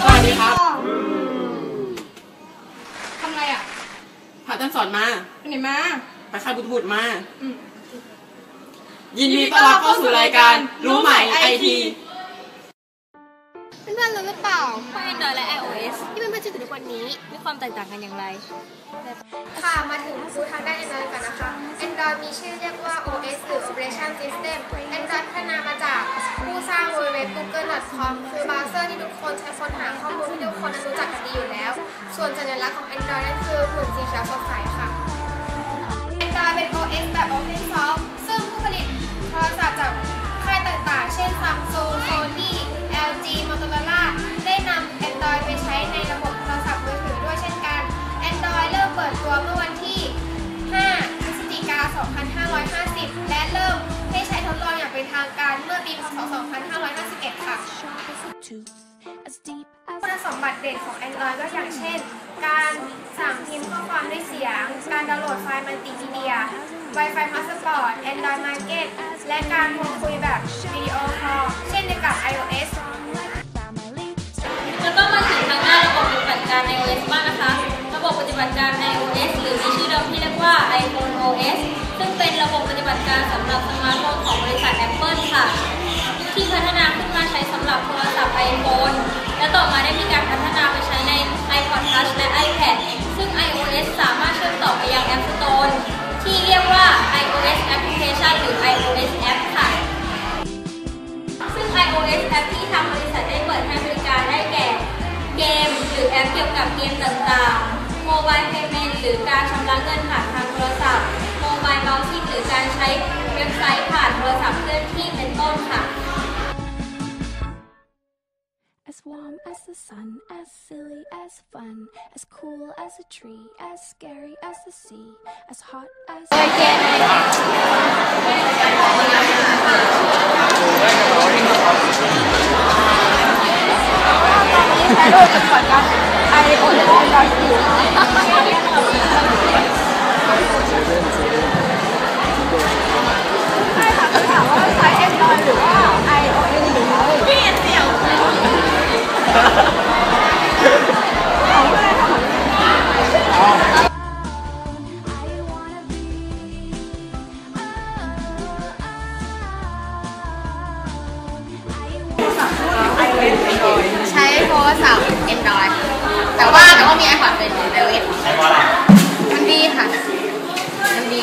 สวัสดีครับทำอะไรอะพระท่านสอนมา ไปไหนมาไปค่ายบุตรบุตรมาอืมยินดีต้อนรับเข้าสู่รายการรู้ใหม่ไอที เพื่อนๆรู้หรือเปล่าว่า Android และ iOS ที่เป็นเพื่อนๆจนถึงทุกวันนี้มีความแตกต่างกันอย่างไร ค่ะ มาถึงดูทางด้าน Android กันนะคะ Android มีชื่อเรียกว่า OS หรือ Operation System Android พัฒนามาจากผู้สร้าง www.google.com คือเบราว์เซอร์ที่ทุกคนใช้ค้นหาข้อมูลที่ทุกคนรู้จักกันดีอยู่แล้ว ส่วนสัญลักษณ์ของ Android นั่นคือหุ่นสีเขียวสดใสค่ะ 2550 และเริ่มให้ใช้ทดลองอย่างเป็นทางการเมื่อปีพศ 2551 ค่ะ คุณสมบัติเด่นของ Android ก็อย่างเช่น การสั่งพิมพ์ข้อความด้วยเสียง การดาวน์โหลดไฟล์มัลติมีเดีย Wi-Fi Passport Android Market และการโทรคุยแบบวิดีโอคอลเช่นเดียวกับ iOS แล้วก็มาถึงทางหน้าระบบปฏิบัติการ iOS บ้างนะคะ บบปฏิบัติการ iOS หรือมีชื่อเดิมที่เรียกว่า iPhone OS ซึ่งเป็นระบบปฏิบัติการสำหรับสมาร์ทโฟนของบริษัท Apple ค่ะ ที่พัฒนาขึ้นมาใช้สำหรับโทรศัพท์ iPhone และต่อมาได้มีการพัฒนาไปใช้ใน iPod Touch และ iPad ซึ่ง iOS สามารถเชื่อมต่อไปยัง App Store ที่เรียกว่า iOS Application หรือ iOS App ค่ะ ซึ่ง iOS App ที่ทางบริษัทได้เปิดให้บริการได้แก่ เกม หรือแอปเกี่ยวกับเกมต่างๆ Mobile Payment หรือการชำระเงินผ่านทางโทรศัพท์ Mobile Browsing หรือการใช้เว็บไซต์ผ่านโทรศัพท์เคลื่อนที่เป็นต้นค่ะ As warm as the sun, as silly as fun, as cool as a tree, as scary as the sea, as hot as. ใช้โทรศัพท์ Android แต่ว่าแต่ว่ามี iPod เป็น iOS มันดีค่ะ มันดี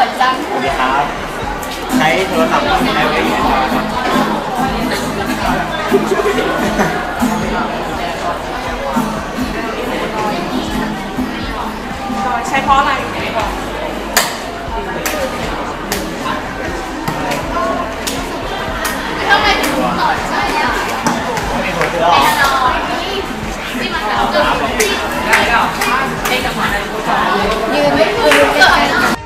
ขิจังสวัสดีครับ ใช้โทรศัพท์ใช้ไว้อยู่นะครับใช้เพราะอะไรทำไมถึงสอนใช่อะไม่รู้หรอกที่มันแบบเกิดที่ไหอเด็กกัหมไรกูสอนยืนไม่ยืนเกิด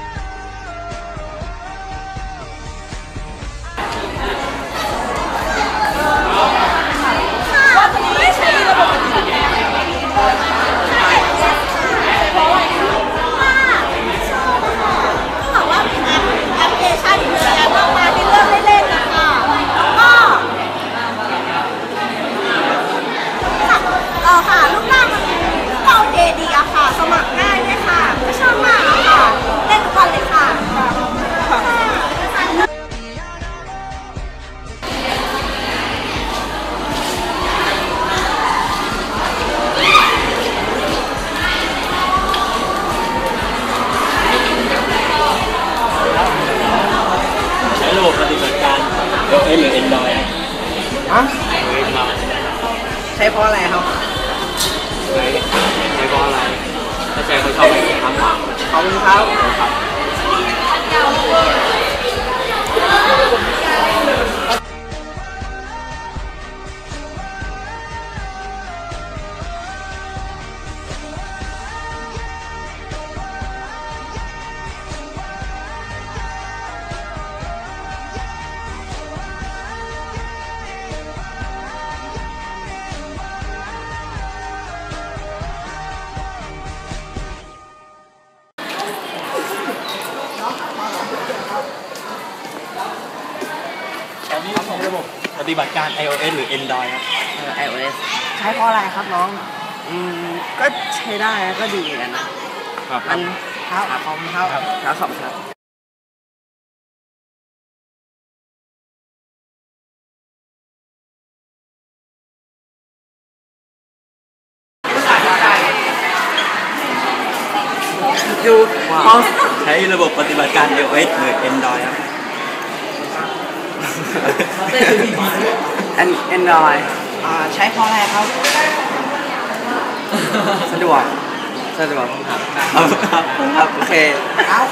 how, how. ฏิบัติการ iOS หรือ Android ครับ iOS ใช้เพราะอะไรครับน้อง อืม ก็ใช้ได้ก็ดีเหมือนกันมันเท้าคอมเท้าครับ เท้าคอมครับดูใช้ระบบปฏิบัติการ iOS หรือ Android ครับ and and I ใช้เพราะอะไรครับ สะดวก สะดวกครับ ครับ โอเคครับ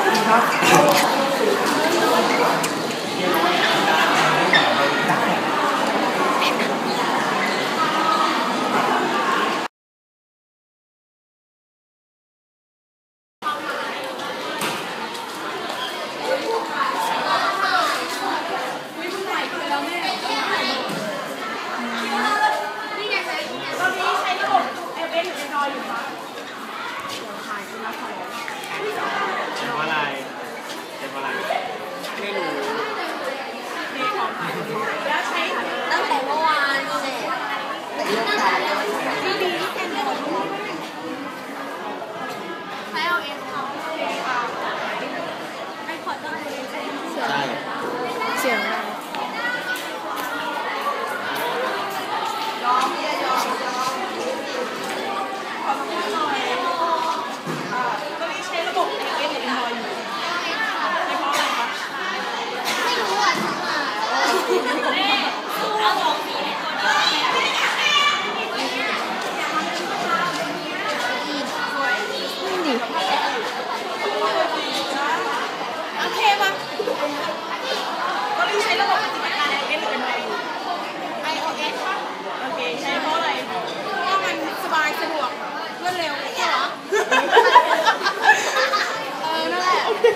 เพ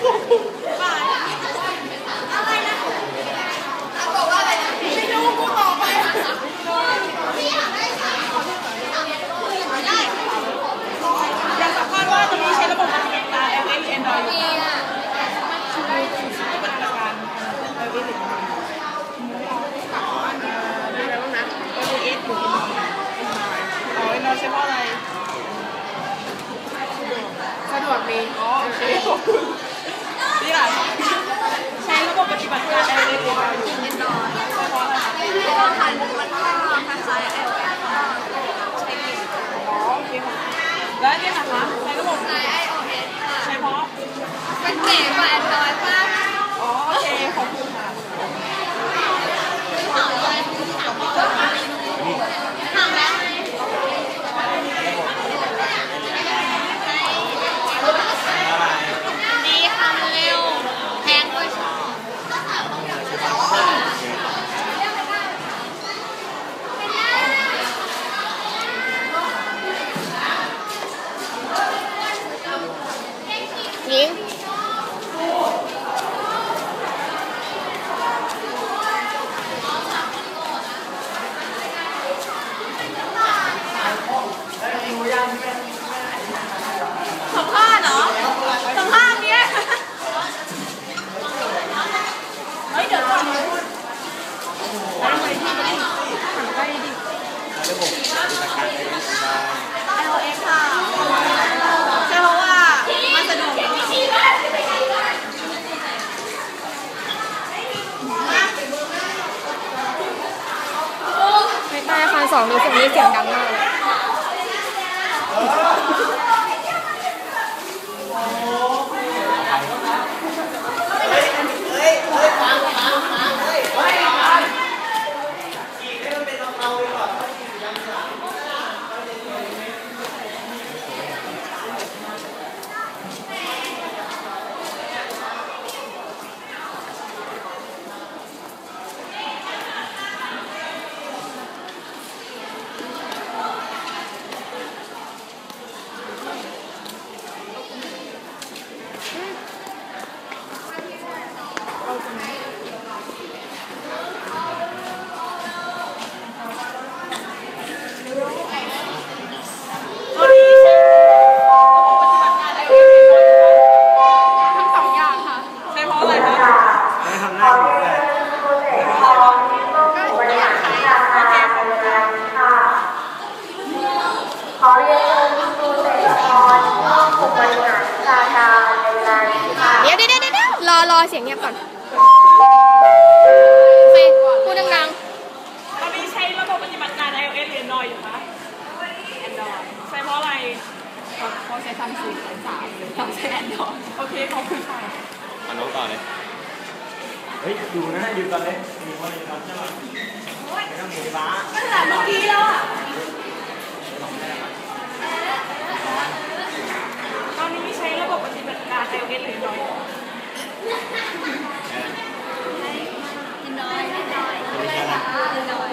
Oh, สองหรือสึกนี้เสียงดังมาก อยู่นะอยู่ตอนนี้อยู่ตอนนี้ใช่ไหมไม่ต้องหนีบ้าไก็หลับเมื่อกี้แล้วอะตอนนี้ไม่ใช้ระบบปฏิบัติการไอเอสหรือน้อยน้อยน้อยอย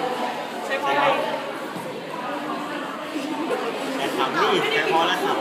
ใช้พออะไรแต่ทำนี่แต่พอแล้วครั